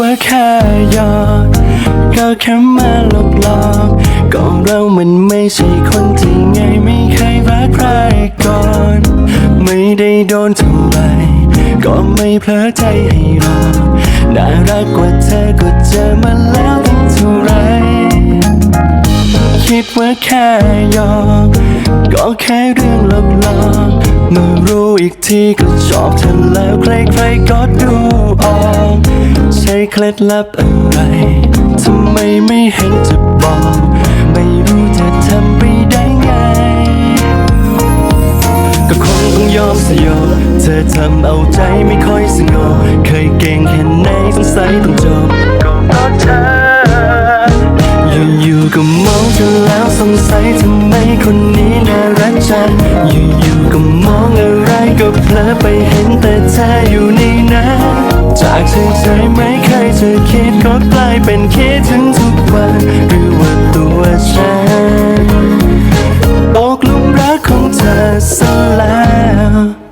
ว่าแค่หยอกก็แค่มาหลอกหลอกก็เรามันไม่ใช่คนที่ไงไม่เคยรักใครก่อน ไม่ได้โดนเท่ไรก็ไม่เพลอใจให้รอน่ารักกว่าเธอก็เจอมาแล้วเท่าไรคิดว่าแค่หยอกก็แค่เรื่องหลอกหลอกเมื่อรู้อีกทีก็ชอบเธอแล้วใครๆก็ดูออก เคล็ดลับอะไร ทำไมไม่เห็นจะบอก ไม่รู้จะทำไปได้ไง ก็คงต้องยอมสยบเธอทำเอาใจไม่ค่อยสงบ เคยเก่งแค่ไหนสงสัยต้องจบก็เพราะเธอ อยู่ๆก็มองเธอแล้วสงสัยทำไมคนนี้น่ารักจัง อยู่ๆก็มองอะไรก็เพลอไปเห็นแต่เธออยู่ในนั้นจากเฉยๆไม่เคย จะคิดก็กลายเป็นคิดถึงทุกวันหรือว่าตัวฉันตกลุมรักของเธอซะแล้ว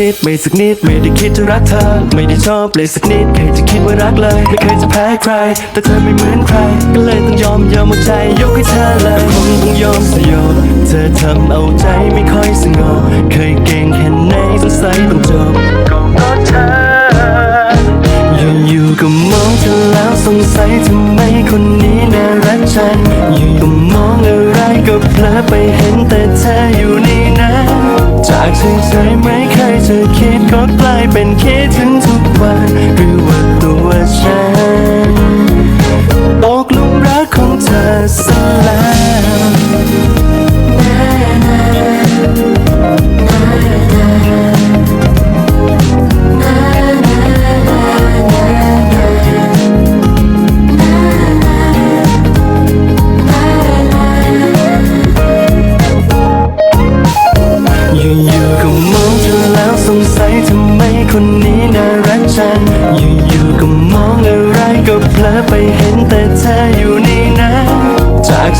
คิดไม่สักนิดไม่ได้คิดจะรักเธอ ไม่ได้ชอบเลยสักนิดเคยจะคิดว่ารักเลย ไม่เคยจะแพ้ใคร แต่เธอไม่เหมือนใคร ก็เลยต้องยอมยอมเอาใจยกให้เธอเลยคงต้องยอมสยบเธอทำเอาใจไม่ค่อยสงบเคยเก่งแค่ไหนสงสัยต้องจบก็เพราะเธออยู่ๆก็มองเธอแล้วสงสัยทำไมคนนี้น่ารักจังอยู่ก็มองอะไรก็เพลอไปเห็นแต่เธออยู่ในนั้นจากเฉยๆไม่ ยจะคิดก็กลายเป็นคิดถึงทุกวันหรือว่าตัวฉันตกหลุมรักของเธอสลาย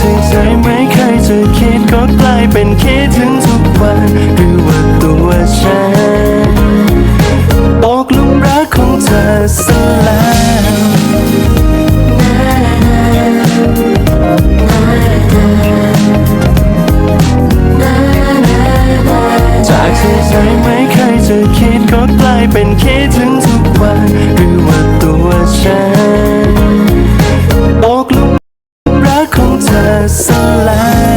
เฉยๆไม่เคยจะคิดก็กลายเป็นคิดถึงทุกวันหรือว่าตัวฉันตกลุมรักของเธอซะแล้วจากเฉยๆไม่เคยจะคิดก็กลายเป็นคิดถึงทุกวันหรือว่าตัวฉัน the sunlight.